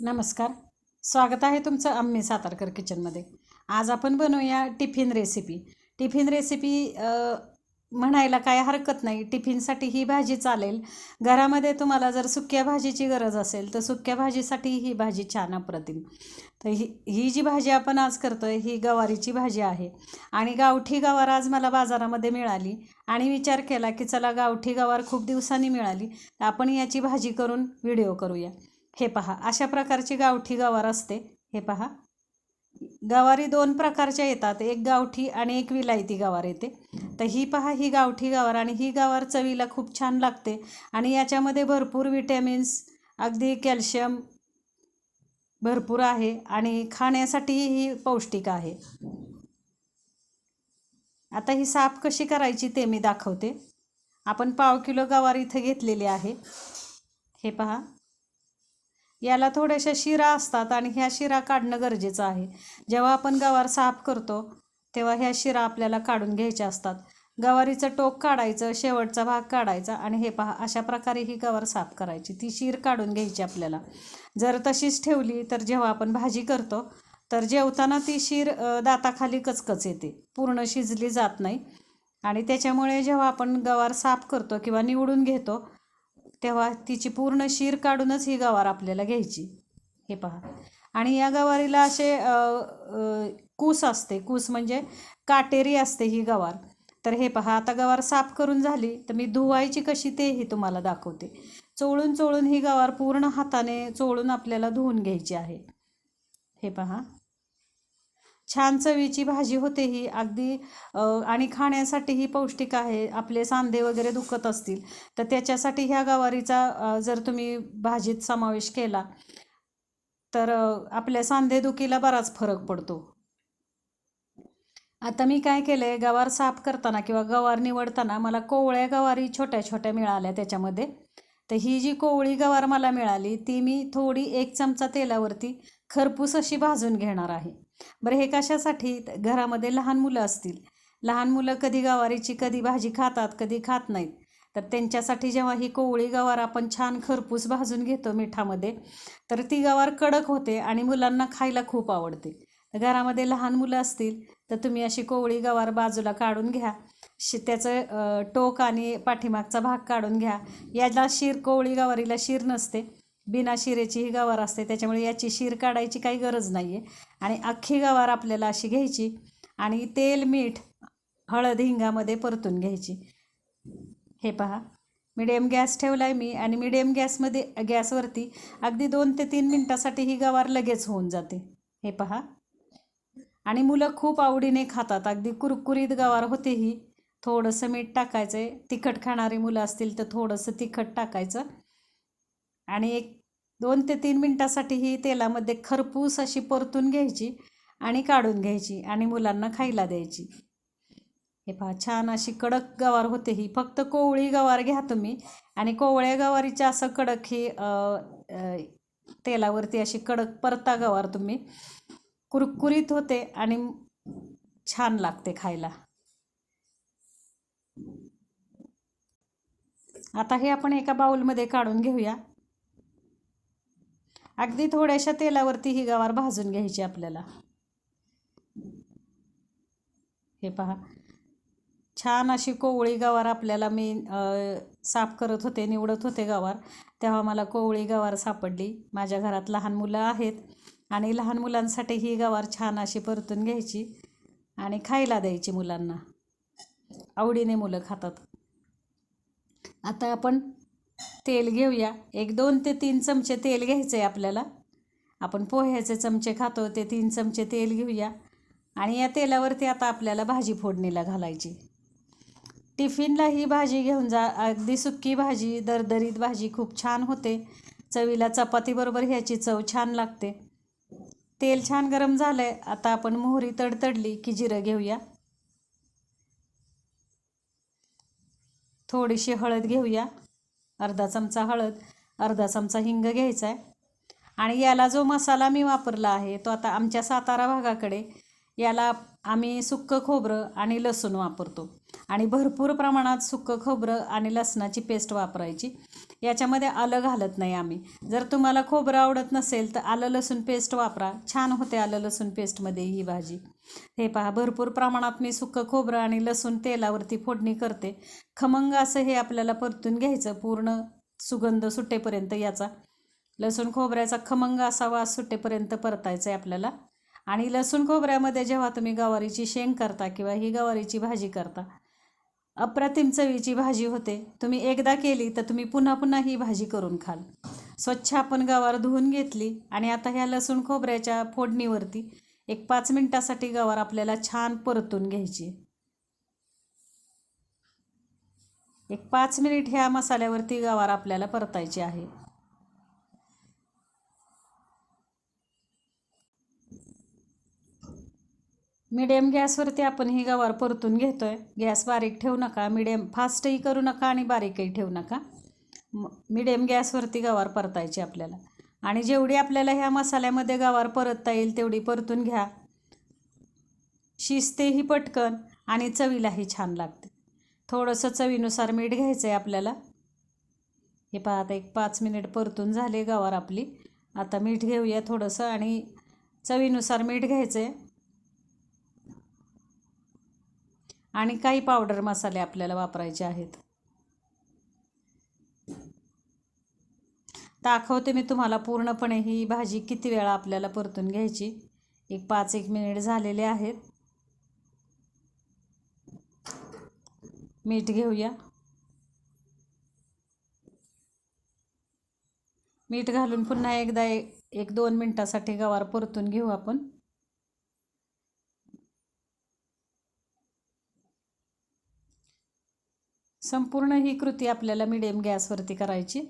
नमस्कार. स्वागत आहे तुमचं आम्ही सातारकर किचनमध्ये. आज आपण बनवूया टिफिन रेसिपी. टिफिन रेसिपी म्हणायला काय हरकत नाही. टिफिनसाठी ही भाजी चालेल. घरामध्ये तुम्हाला जर सुक्या भाजीची गरज असेल तर सुक्या भाजीसाठी ही भाजी छान अप्रतिम. तर ही ही जी भाजी आपण आज करतो आहे ही गवारीची भाजी आहे. आणि गावठी गवार आज मला बाजारामध्ये मिळाली. आणि विचार केला की चला गावठी गवार खूप दिवसांनी मिळाली. तर आपण याची भाजी करून व्हिडिओ करूया. हे पहा अशा प्रकारची गावठी गवार असते. हे पहा. गवारी दोन प्रकारच्या येतात. एक गावठी आणि एक विलायती गवार येते. तर ही पहा ही गावठी गवार आणि ही गवार चवीला खूप छान लागते. आणि याच्यामध्ये भरपूर विटॅमिन्स अगदी कॅल्शियम भरपूर आहे आणि खाण्यासाठीही ही पौष्टिक आहे. आता ही साफ कशी करायची ते मी दाखवते. आपण पाव किलो गवार इथं घेतलेली आहे. हे पहा. याला थोड्याशा शिरा असतात आणि ह्या शिरा काढणं गरजेचं आहे. जेव्हा आपण गवार साफ करतो तेव्हा ह्या शिरा आपल्याला काढून घ्यायच्या असतात. गवारीचं टोक काढायचं शेवटचा भाग काढायचा आणि हे पहा अशा प्रकारे ही गवार साफ करायची. ती शीर काढून घ्यायची आपल्याला. जर तशीच ठेवली तर जेव्हा आपण भाजी करतो तर जेवताना ती शीर दाताखाली कचकच येते. पूर्ण शिजली जात नाही. आणि त्याच्यामुळे जेव्हा आपण गवार साफ करतो किंवा निवडून घेतो तेव्हा तिची पूर्ण शीर काढूनच ही गवार आपल्याला घ्यायची. हे पहा. आणि या गवारीला असे कूस असते. कूस म्हणजे काटेरी असते ही गवार. तर हे पहा आता गवार साफ करून झाली तर मी धुवायची कशी तेही तुम्हाला दाखवते. चोळून चोळून ही गवार पूर्ण हाताने चोळून आपल्याला धुवून घ्यायची आहे. हे पहा. छान चवीची भाजी होते ही. अगदी आणि खाण्यासाठीही पौष्टिक आहे. आपले सांधे वगैरे दुखत असतील तर त्याच्यासाठी ह्या गवारीचा जर तुम्ही भाजीत समावेश केला तर आपल्या सांधेदुखीला बराच फरक पडतो. आता मी काय केलं आहे गवार साफ करताना किंवा गवार निवडताना मला कोवळ्या गवारी छोट्या छोट्या मिळाल्या त्याच्यामध्ये. तर ही जी कोवळी गवार मला मिळाली ती मी थोडी एक चमचा तेलावरती खरपूस अशी भाजून घेणार आहे. बरं हे कशासाठी? घरामध्ये लहान मुलं असतील. लहान मुलं कधी गवारीची कधी भाजी खातात कधी खात नाहीत. तर त्यांच्यासाठी जेव्हा ही कोवळी गवार आपण छान खरपूस भाजून घेतो मिठामध्ये तर ती गवार कडक होते आणि मुलांना खायला खूप आवडते. घरामध्ये लहान मुलं असतील तर तुम्ही अशी कोवळी गवार बाजूला काढून घ्या. शि त्याचं टोक आणि पाठीमागचा भाग काढून घ्या. याला शीर कोवळी गवारीला शीर नसते. बिना शिरेची ही गवार असते त्याच्यामुळे याची शीर काढायची काही गरज नाही आहे आणि अख्खी गवार आपल्याला अशी घ्यायची आणि तेल मीठ हळद हिंगामध्ये परतून घ्यायची. हे पहा. मिडियम गॅस ठेवला आहे मी आणि मिडियम गॅसमध्ये गॅसवरती अगदी दोन ते तीन मिनटासाठी ही गवार लगेच होऊन जाते. हे पहा. आणि मुलं खूप आवडीने खातात. अगदी कुरकुरीत गवार होते ही. थोडंसं मीठ टाकायचं आहे तिखट खाणारी मुलं असतील तर थोडंसं तिखट टाकायचं. आणि एक दोन ते तीन मिनटासाठी ही तेलामध्ये खरपूस अशी परतून घ्यायची आणि काढून घ्यायची आणि मुलांना खायला द्यायची. हे पहा छान अशी कडक गवार होते ही. फक्त कोवळी गवार घ्या तुम्ही आणि कोवळ्या गवारीच्या असं कडक ही तेलावरती अशी कडक परता गवार तुम्ही कुरकुरीत होते आणि छान लागते खायला. आता हे आपण एका बाउलमध्ये काढून घेऊया. अगदी थोड्याशा तेलावरती ही गवार भाजून घ्यायची आपल्याला. हे पहा. छान अशी कोवळी गवार आपल्याला मी साफ करत होते निवडत होते गवार. तेव्हा मला कोवळी गवार सापडली. माझ्या घरात लहान मुलं आहेत आणि लहान मुलांसाठी ही गवार छान अशी परतून घ्यायची आणि खायला द्यायची मुलांना. आवडीने मुलं खातात. आता आपण तेल घेऊया. एक दोन ते तीन चमचे तेल घ्यायचं आहे आपल्याला. आपण पोह्याचे चमचे खातो ते तीन चमचे तेल घेऊया. आणि या तेलावरती आता आपल्याला भाजी फोडणीला घालायची. टिफिनला ही भाजी घेऊन जा. अगदी सुक्की भाजी दरदरीत भाजी खूप छान होते. चवीला चपातीबरोबर ह्याची चव छान लागते. तेल छान गरम झालं आहे आता आपण मोहरी तडतडली की जिरं घेऊया. थोडीशी हळद घेऊया. अर्धा चमचा हळद अर्धा चमचा हिंग घ्यायचा आहे. आणि याला जो मसाला मी वापरला आहे तो आता आमच्या सातारा भागाकडे याला आम्ही सुक्कं खोबरं आणि लसूण वापरतो. आणि भरपूर प्रमाणात सुक्कं खोबरं आणि लसणाची पेस्ट वापरायची. याच्यामध्ये आलं घालत नाही आम्ही. जर तुम्हाला खोबरं आवडत नसेल तर आलं लसूण पेस्ट वापरा. छान होते आलं लसूण पेस्टमध्ये ही भाजी. हे पहा भरपूर प्रमाणात मी सुकं खोबरं आणि लसूण तेलावरती फोडणी करते. खमंग असं हे आपल्याला परतून घ्यायचं पूर्ण सुगंध सुटेपर्यंत याचा. लसूण खोबऱ्याचा खमंग असा वास सुटेपर्यंत परतायचं आहे आपल्याला. आणि लसूण खोबऱ्यामध्ये जेव्हा तुम्ही गवारीची शेंग करता किंवा ही गवारीची भाजी करता अप्रतिम चवीची भाजी होते. तुम्ही एकदा केली तर तुम्ही पुन्हा पुन्हा ही भाजी करून खाल. स्वच्छ आपण गवार धुवून घेतली आणि आता ह्या लसूण खोबऱ्याच्या फोडणीवरती एक पाच मिनटासाठी गवार आपल्याला छान परतून घ्यायची. एक पाच मिनिट ह्या मसाल्यावरती गवार आपल्याला परतायची आहे. मिडियम गॅसवरती आपण ही गवार परतून घेतो आहे गॅस बारीक ठेवू नका. मिडियम फास्टही करू नका आणि बारीकही ठेवू नका. मिडियम गॅसवरती गवार परतायची आपल्याला. आणि जेवढी आपल्याला ह्या मसाल्यामध्ये गवार परतता येईल तेवढी परतून घ्या. शिजतेही पटकन आणि चवीलाही छान लागते. थोडंसं चवीनुसार मीठ घ्यायचं आहे आपल्याला. हे पहा आता एक पाच मिनिट परतून झाले गवार आपली. आता मीठ घेऊया थोडंसं आणि चवीनुसार मीठ घ्यायचं आहे आणि काही पावडर मसाले आपल्याला वापरायचे आहेत. दाखवते मी तुम्हाला पूर्णपणे ही भाजी किती वेळा आपल्याला परतून घ्यायची. एक पाच एक मिनिट झालेले आहेत. मीठ घेऊया. मीठ घालून पुन्हा एकदा एक दोन मिनटासाठी गवार परतून घेऊ आपण. संपूर्ण ही कृती आपल्याला मिडियम गॅसवरती करायची.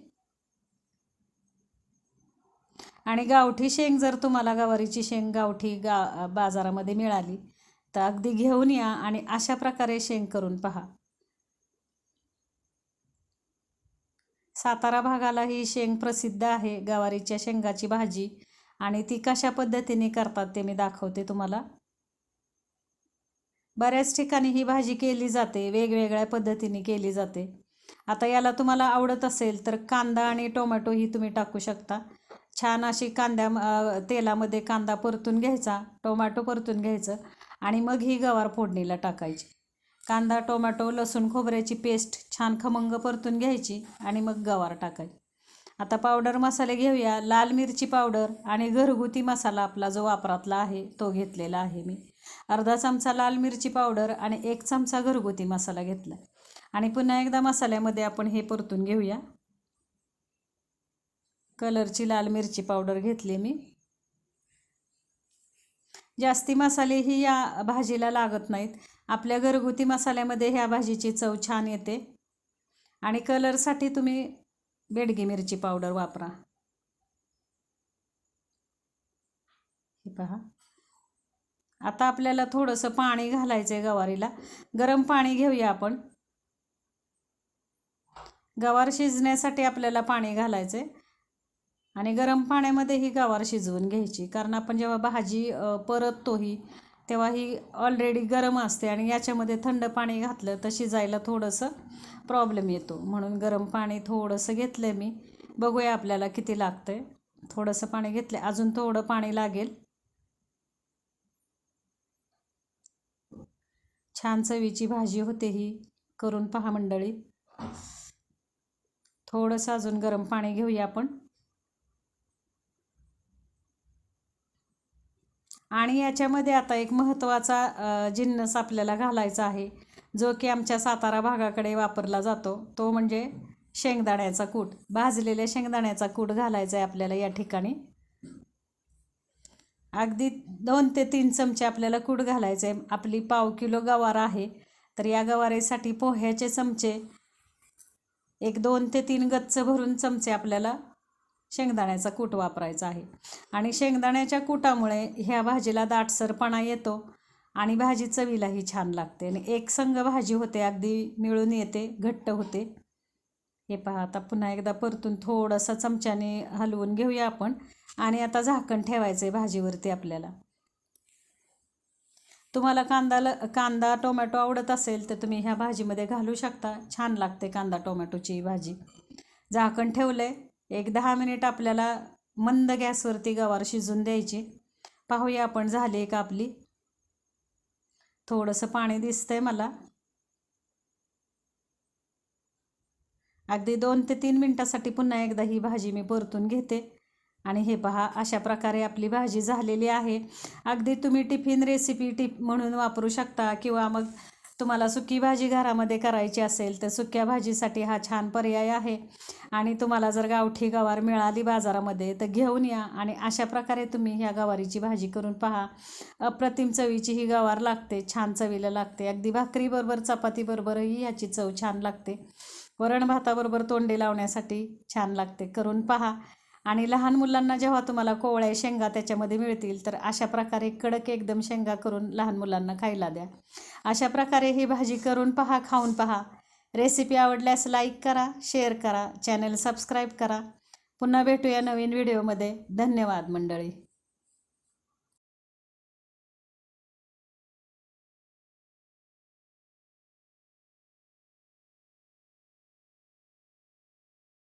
आणि गावठी शेंग जर तुम्हाला गवारीची शेंग गावठी गा बाजारामध्ये मिळाली तर अगदी घेऊन या आणि अशा प्रकारे शेंग करून पहा. सातारा भागाला ही शेंग प्रसिद्ध आहे गवारीच्या शेंगाची भाजी. आणि ती कशा पद्धतीने करतात ते मी दाखवते तुम्हाला. बऱ्याच ठिकाणी ही भाजी केली जाते वेगवेगळ्या पद्धतीने केली जाते. आता याला तुम्हाला आवडत असेल तर कांदा आणि टोमॅटो ही तुम्ही टाकू शकता. छान अशी कांद्या तेलामध्ये कांदा परतून घ्यायचा टोमॅटो परतून घ्यायचं आणि मग ही गवार फोडणीला टाकायची. कांदा टोमॅटो लसूण खोबऱ्याची पेस्ट छान खमंग परतून घ्यायची आणि मग गवार टाकायची. आता पावडर मसाले घेऊया. लाल मिरची पावडर आणि घरगुती मसाला आपला जो वापरातला आहे तो घेतलेला आहे मी. अर्धा चमचा लाल मिरची पावडर आणि एक चमचा घरगुती मसाला घेतला. आणि पुन्हा एकदा मसाल्यामध्ये आपण हे परतून घेऊया. कलरची लाल मिरची पावडर घेतली मी. जास्ती मसाले ही या भाजीला लागत नाहीत. आपल्या घरगुती मसाल्यामध्ये ह्या भाजीची चव छान येते. आणि कलरसाठी तुम्ही बेडगी मिरची पावडर वापरा. हे पहा. आता आपल्याला थोडंसं पाणी घालायचं आहे गवारीला. गरम पाणी घेऊया आपण. गवार शिजण्यासाठी आपल्याला पाणी घालायचं आहे आणि गरम पाण्यामध्ये ही गवार शिजवून घ्यायची. कारण आपण जेव्हा भाजी परततो ही तेव्हा ही ऑलरेडी गरम असते आणि याच्यामध्ये थंड पाणी घातलं तर शिजायला थोडंसं प्रॉब्लेम येतो. म्हणून गरम पाणी थोडंसं घेतलं आहे मी. बघूया आपल्याला किती लागतं आहे थोडंसं पाणी घेतलं अजून थोडं पाणी लागेल. छान चवीची भाजी होते ही. करून पहा मंडळी. थोडंसं अजून गरम पाणी घेऊया आपण. आणि याच्यामध्ये आता एक महत्त्वाचा जिन्नस आपल्याला घालायचा आहे. जो की आमच्या सातारा भागाकडे वापरला जातो. तो म्हणजे शेंगदाण्याचा कूट. भाजलेल्या शेंगदाण्याचा कूट घालायचा आहे आपल्याला या ठिकाणी. अगदी दोन ते तीन चमचे आपल्याला कूट घालायचं आहे आपली पाव किलो गवार आहे तर या गवारीसाठी पोह्याचे चमचे एक दोन ते तीन गच्च भरून चमचे आपल्याला शेंगदाण्याचा कूट वापरायचा आहे. आणि शेंगदाण्याच्या कुटामुळे ह्या भाजीला दाटसरपणा येतो आणि भाजी चवीलाही छान लागते. आणि एक संघ भाजी होते अगदी मिळून येते घट्ट होते. हे पहा आता पुन्हा एकदा परतून थोडंसं चमच्याने हलवून घेऊया आपण. आणि आता झाकण ठेवायचं आहे भाजीवरती आपल्याला. तुम्हाला कांदा ल कांदा टोमॅटो आवडत असेल तर तुम्ही ह्या भाजीमध्ये घालू शकता. छान लागते कांदा टोमॅटोची भाजी. झाकण ठेवलं आहे एक दहा मिनिट आपल्याला मंद गॅसवरती गवार शिजून द्यायची. पाहूया आपण झाली का आपली. थोडंसं पाणी दिसतंय मला. अगदी दोन ते तीन मिनटासाठी पुन्हा एकदा ही भाजी मी परतून घेते. आणि हे पहा अशा प्रकारे आपली भाजी झालेली आहे. अगदी तुम्ही टिफिन रेसिपी टिप म्हणून वापरू शकता किंवा मग तुम्हाला सुकी भाजी घरामध्ये करायची असेल तर सुक्या भाजीसाठी हा छान पर्याय आहे. आणि तुम्हाला जर गावठी गवार मिळाली बाजारामध्ये तर घेऊन या आणि अशा प्रकारे तुम्ही ह्या गवारीची भाजी करून पहा. अप्रतिम चवीची ही गवार लागते छान चवीला लागते. अगदी भाकरीबरोबर चपातीबरोबरही ह्याची चव छान लागते. वरण भाताबरोबर तोंडे लावण्यासाठी छान लागते. करून पहा. आणि लहान मुलांना जेव्हा तुम्हाला कोवळ्या शेंगा त्याच्यामध्ये मिळतील तर अशा प्रकारे कडक एकदम शेंगा करून लहान मुलांना खायला द्या. अशा प्रकारे ही भाजी करून पहा खाऊन पहा. रेसिपी आवडल्यास लाईक करा शेअर करा चॅनल सबस्क्राईब करा. पुन्हा भेटूया नवीन व्हिडिओमध्ये धन्यवाद मंडळी.